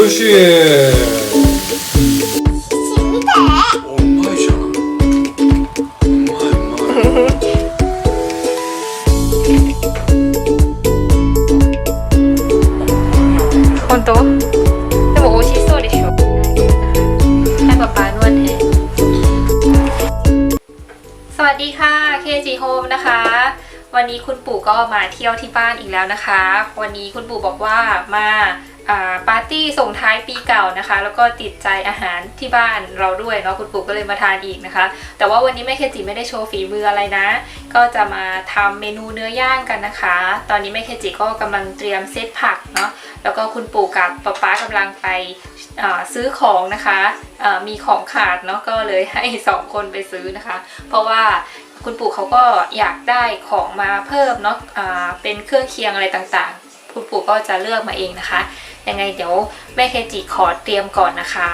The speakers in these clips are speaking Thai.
옳 지. 엄마이잖 아. 엄마 엄 마. 혼 또? 근데 뭐 옷이 소리 쇼. 해봐 반원 해. สวัสดีค่ะ KG Home นะคะ วันนี้คุณปู่ก็มาเที่ยวที่บ้านอีกแล้วนะคะ วันนี้คุณปู่บอกว่ามา ปาร์ตี้ส่งท้ายปีเก่านะคะ แล้วก็ติดใจอาหารที่บ้านเราด้วยเนาะคุณปู่ก็เลยมาทานอีกนะคะ แต่ว่าวันนี้แม่เคจิไม่ได้โชว์ฝีมืออะไรนะ ก็จะมาทำเมนูเนื้อย่างกันนะคะ ตอนนี้แม่เคจิก็กำลังเตรียมเซตผักเนาะแล้วก็คุณปู่กับป๊าป๊ากำลังไปซื้อของนะคะมีของขาดเนาะก็เลยให้สองคนไปซื้อนะคะ เพราะว่าคุณปู่เขาก็อยากได้ของมาเพิ่มเนาะอ่าเป็นเครื่องเคียงอะไรต่างๆ คุณปู่ก็จะเลือกมาเองนะคะ ยังไงเดี๋ยวแม่เคจิขอเตรียมก่อนนะคะ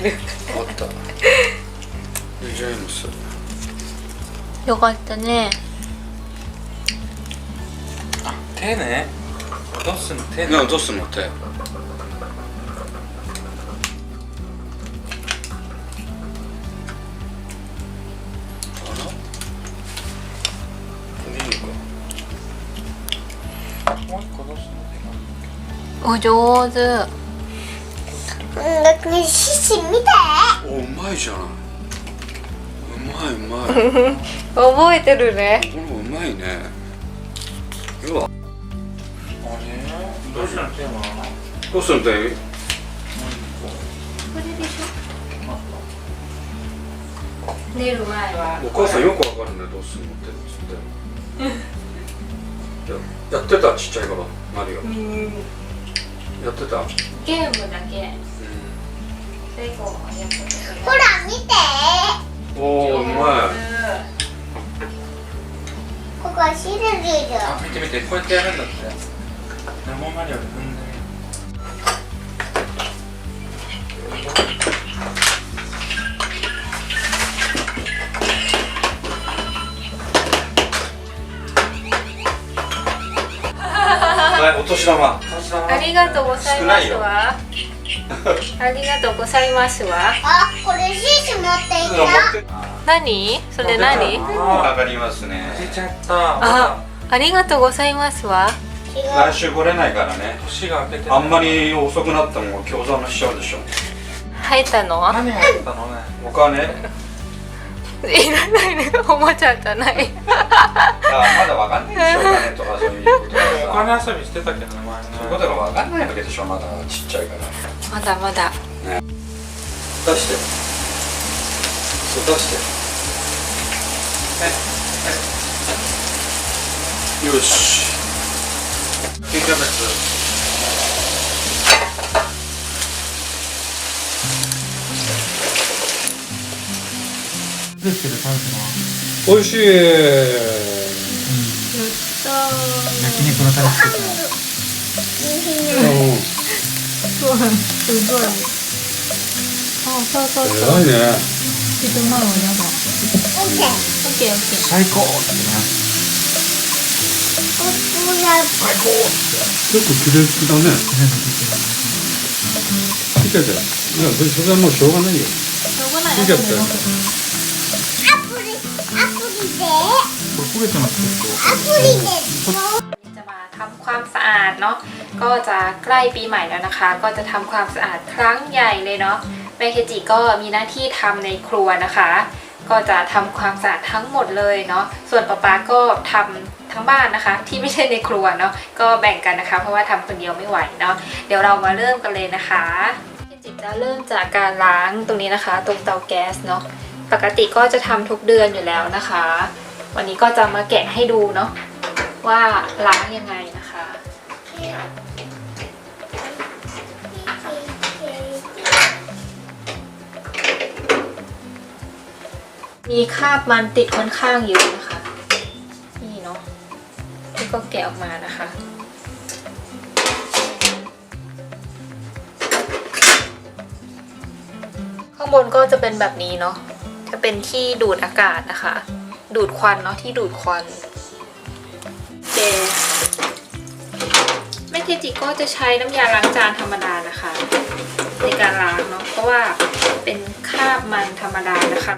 てる。あった。よかったね。あ手ね。どうすんの手ね。どうすんの手。お上手。うんだってシシ見ておうまいじゃない。うまいうまい。覚えてるね。これ？もうまいねうわあれどうしたの手はどうすんの手これでしょ。寝る前は。お母さんよくわかるねどうすんのって。つってややってた？ちっちゃい頃。マリオうん。やってた？ゲームだけレゴはやったことほら見て。おおうまい。ここはシルルルあ見て見てこうやってやるんだって。レモンマリオで踏んではいお年玉。ありがとうございます。わありがとうございますわ。あこれシシ持っていた？何？それ何？わかりますね出ちゃったあありがとうございますわ。来週来れないからね。年が明けてあんまり遅くなっても餃子のしちゃうでしょ。入ったの？何があったのね？お金いらないね。おもちゃじゃない。あまだわかんないでしょお金とかそういうこと。お金遊びしてたけどね前ね。そういうことがわかんないわけでしょまだ。ちっちゃいからまだまだ。出して。そう出して。よし。キャベツですけど食べて美味しい。焼肉のタレつけてうんそうすごい。あそうそうそう。偉いね。ちょっと前はやだ。オッケー。オッケーオッケー。最高ってねここやよく綺麗好きだね。見てて。いやそれはもうしょうがないよ。しょうがない。アプリ。アプリで。これ焦げてます結構。アプリで มาทำความสะอาดเนาะก็จะใกล้ปีใหม่แล้วนะคะ ก็จะทำความสะอาดครั้งใหญ่เลยเนาะแม่เคจิก็มีหน้าที่ทำในครัวนะคะ ก็จะทำความสะอาดทั้งหมดเลยเนาะส่วนป๊าป๊าก็ทำทั้งบ้านนะคะ ที่ไม่ใช่ในครัวเนาะก็แบ่งกันนะคะ เพราะว่าทำคนเดียวไม่ไหวเนาะเดี๋ยวเรามาเริ่มกันเลยนะคะเคจิจะเริ่มจากการล้างตรงนี้นะคะ ตรงเตาแก๊สเนาะปกติก็จะทำทุกเดือนอยู่แล้วนะคะ วันนี้ก็จะมาแกะให้ดูเนาะ ว่าล้างยังไงนะคะมีคราบมันติดค่อนข้างเยอะนะคะ นี่เนาะนี่ก็แกะออกมานะคะ ข้างบนก็จะเป็นแบบนี้เนาะจะเป็นที่ดูดอากาศนะคะ ดูดควันเนาะที่ดูดควัน เจแม่เทจิก็จะใช้น้ำยาล้างจานธรรมดานะคะ ในการล้างเนาะเพราะว่าเป็นคราบมันธรรมดานะคะ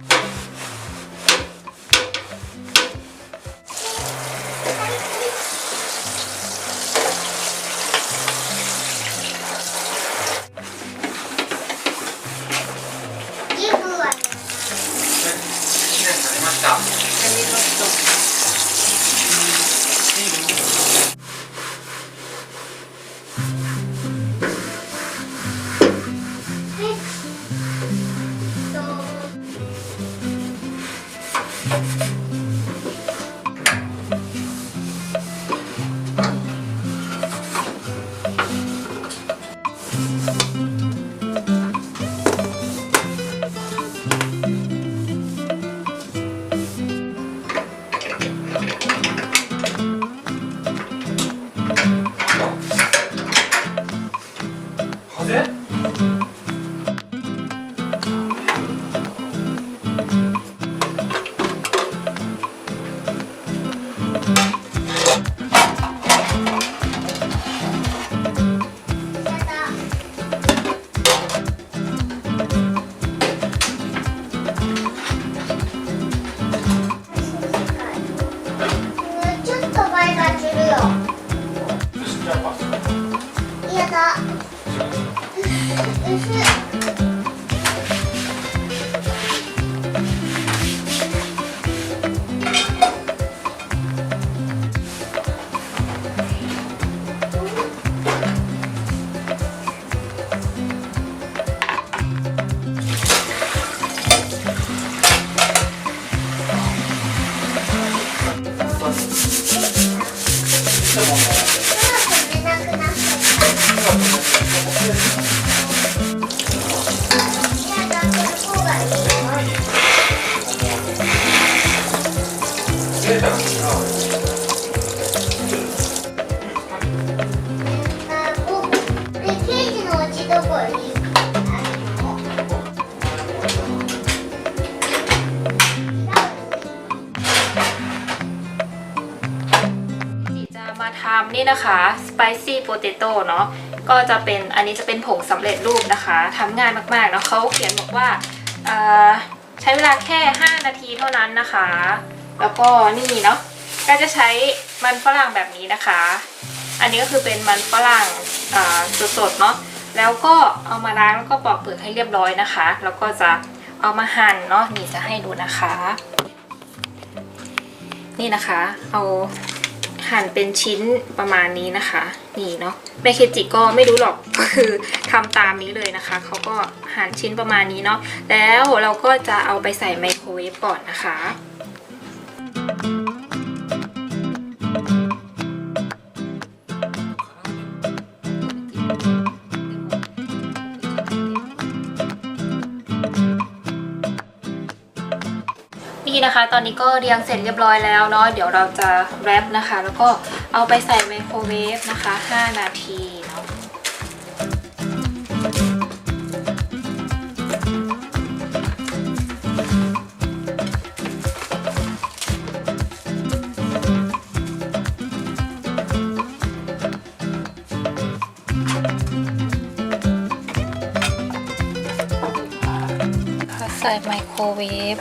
Spicy potato เนาะก็จะเป็นอันนี้จะเป็นผงสำเร็จรูปนะคะทำง่ายมากๆเนาะเขาเขียนบอกว่าใช้เวลาแค่ 5 นาทีเท่านั้นนะคะ แล้วก็นี่เนาะก็จะใช้มันฝรั่งแบบนี้นะคะ อันนี้ก็คือเป็นมันฝรั่งสดๆเนาะแล้วก็เอามาล้างแล้วก็ปอกเปลือกให้เรียบร้อยนะคะ แล้วก็จะเอามาหั่นเนาะนี่จะให้ดูนะคะ นี่นะคะ เอา หั่นเป็นชิ้นประมาณนี้นะคะ นี่เนาะแม่เคจิก็ไม่รู้หรอกก็คือทำตามนี้เลยนะคะเขาก็หั่นชิ้นประมาณนี้เนาะแล้วเราก็จะเอาไปใส่ไมโครเวฟก่อนนะคะ นี่นะคะ ตอนนี้ก็เรียงเสร็จเรียบร้อยแล้วเนาะเดี๋ยวเราจะแรปนะคะ แล้วก็เอาไปใส่ไมโครเวฟนะคะ 5 นาทีเนาะใส่ไมโครเวฟ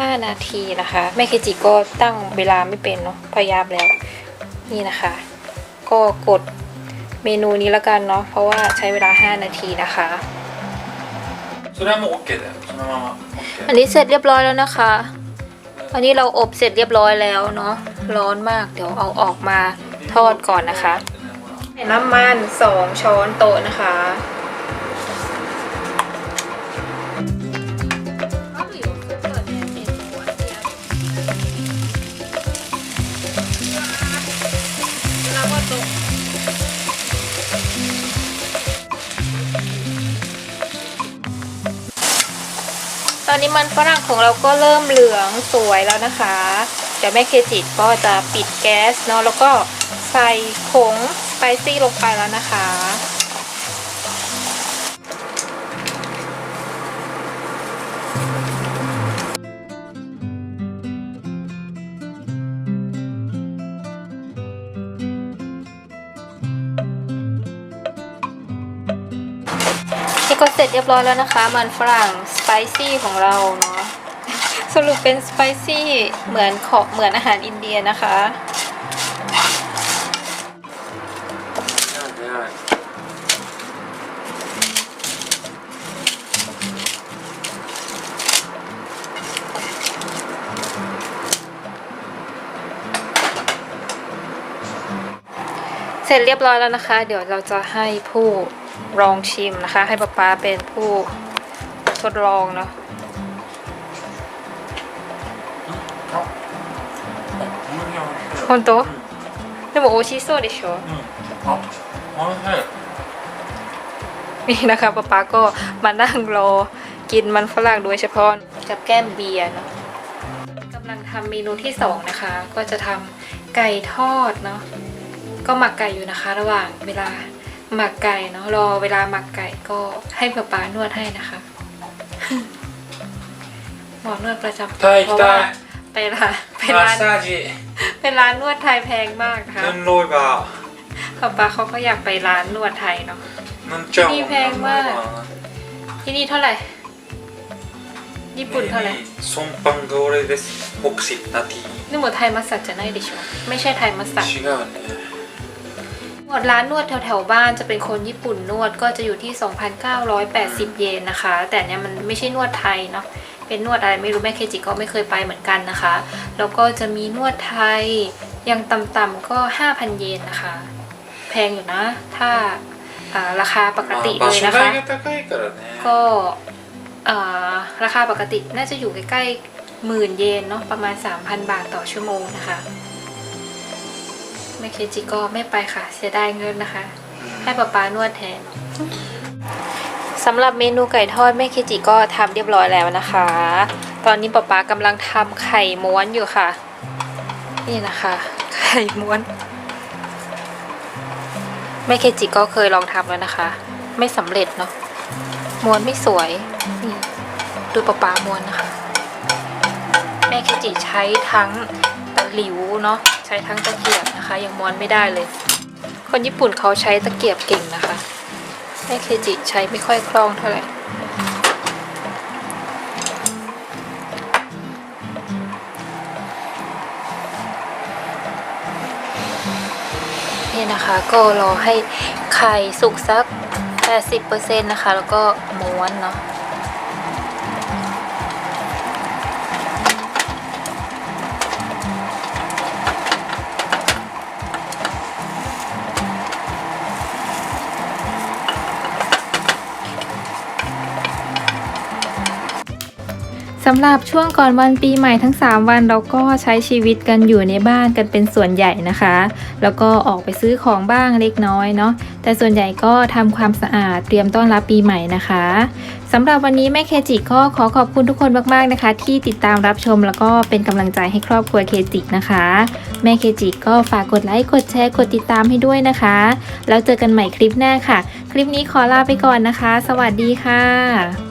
5 นาทีนะคะแม่เคจิก็ตั้งเวลาไม่เป็นเนาะพยายามแล้วนี่นะคะ ก็กดเมนูนี้แล้วกันเนาะเพราะว่าใช้เวลา 5 นาทีนะคะอันนี้เสร็จเรียบร้อยแล้วนะคะ อันนี้เราอบเสร็จเรียบร้อยแล้วเนาะร้อนมากเดี๋ยวเอาออกมาทอดก่อนนะคะ น้ำมัน 2 ช้อนโต๊ะนะคะ อนนี้มันฝรั่งของเราก็เริ่มเหลืองสวยแล้วนะคะ เดี๋ยวแม่เคจิก็จะปิดแก๊สเนาะแล้วก็ใส่ผงสไปซี่ลงไปแล้วนะคะ เร็จเรียบร้อยแล้วนะคะมันฝรั่งสไปซี่ของเราเนาะสรุปเป็นสไปซี่เหมือนขอเหมือนอาหารอินเดียนะคะ เสร็จเรียบร้อยแล้วนะคะ เดี๋ยวเราจะให้ผู้ ลองชิมนะคะ ให้ป๊าป๊าเป็นผู้ทดลองเนาะ 本当に美味しい本当でも美味しそうでしょうんあおいしい นี่นะคะป๊าป๊าก็มานั่งรอกินมันฝรั่งโดยเฉพาะกับแก้มเบียร์เนาะกำลังทำเมนูที่สองนะคะ ก็จะทำไก่ทอดเนาะก็หมักไก่อยู่นะคะ ระหว่างเวลา หมักไก่เนาะรอเวลาหมักไก่ก็ให้ป๊าป๊านวดให้นะคะ หมอนวดประจำ 行きたい เพ 行 ราะ き ว่า たい ไปร้านไป マ ร้าน ッサージ เป็นร้านนวดไทยแพงมากนะคะ ヌンロイバ ป๊าป๊าเขาก็อยากไปร้านนวดไทยเนาะ ーヌンちゃんもいいペンはที่นี่เท่าไหร่ ญี่ปุ่นเท่าไหร่ ソンパンが俺です60ナティ นี่หมดไทยมัสสัจจะないでしょไม่ใช่ไทยมัสสัจ 違うね นวดร้านนวดแถวๆบ้านจะเป็นคนญี่ปุ่นนวดก็จะอยู่ที่ 2,980 เยนนะคะ แต่เนี้ยมันไม่ใช่นวดไทยเนาะเป็นนวดอะไรไม่รู้แม่เคจิก็ไม่เคยไปเหมือนกันนะคะ แล้วก็จะมีนวดไทยยังต่ำๆก็ 5,000 เยนนะคะ แพงอยู่นะ ถ้าราคาปกติเลยนะคะ ก็ราคาปกติน่าจะอยู่ใกล้ๆหมื่นเยนเนาะประมาณ 3,000 บาทต่อชั่วโมงนะคะ แม่เคจิก็ไม่ไปค่ะ เสียดายเงินนะคะ ให้ป๊าป๊านวดแทนสำหรับเมนูไก่ทอดแม่เคจิก็ทำเรียบร้อยแล้วนะคะ ตอนนี้ป๊าป๊ากำลังทำไข่ม้วนอยู่ค่ะ นี่นะคะ ไข่ม้วนแม่เคจิก็เคยลองทำแล้วนะคะ ไม่สำเร็จเนาะม้วนไม่สวยนี่ดูปลาปลาม้วนนะคะ แม่เคจิใช้ทั้งตะ หลิวเนาะใช้ทั้งตะเกียบนะคะยังม้วนไม่ได้เลย คนญี่ปุ่นเขาใช้ตะเกียบเก่งนะคะแม่เคจิใช้ไม่ค่อยคล่องเท่าไหร่นี่นะคะก็รอให้ไข่สุกสัก 80%นะคะ แล้วก็ม้วนเนาะำหรับช่วงก่อนวันปีใหม่ทั้ง 3 วันเราก็ใช้ชีวิตกันอยู่ในบ้านกันเป็นส่วนใหญ่นะคะ แล้วก็ออกไปซื้อของบ้างเล็กน้อยเนาะแต่ส่วนใหญ่ก็ทำความสะอาดเตรียมต้อนรับปีใหม่นะคะสำหรับวันนี้แม่เคจิก็ขอขอบคุณทุกคนมากๆนะคะ ที่ติดตามรับชมแล้วก็เป็นกำลังใจให้ครอบครัวเคจินะคะ แม่เคจิก็ฝากกดไลค์กดแชร์กดติดตามให้ด้วยนะคะ แล้วเจอกันใหม่คลิปหน้าค่ะ คลิปนี้ขอลาไปก่อนนะคะ สวัสดีค่ะ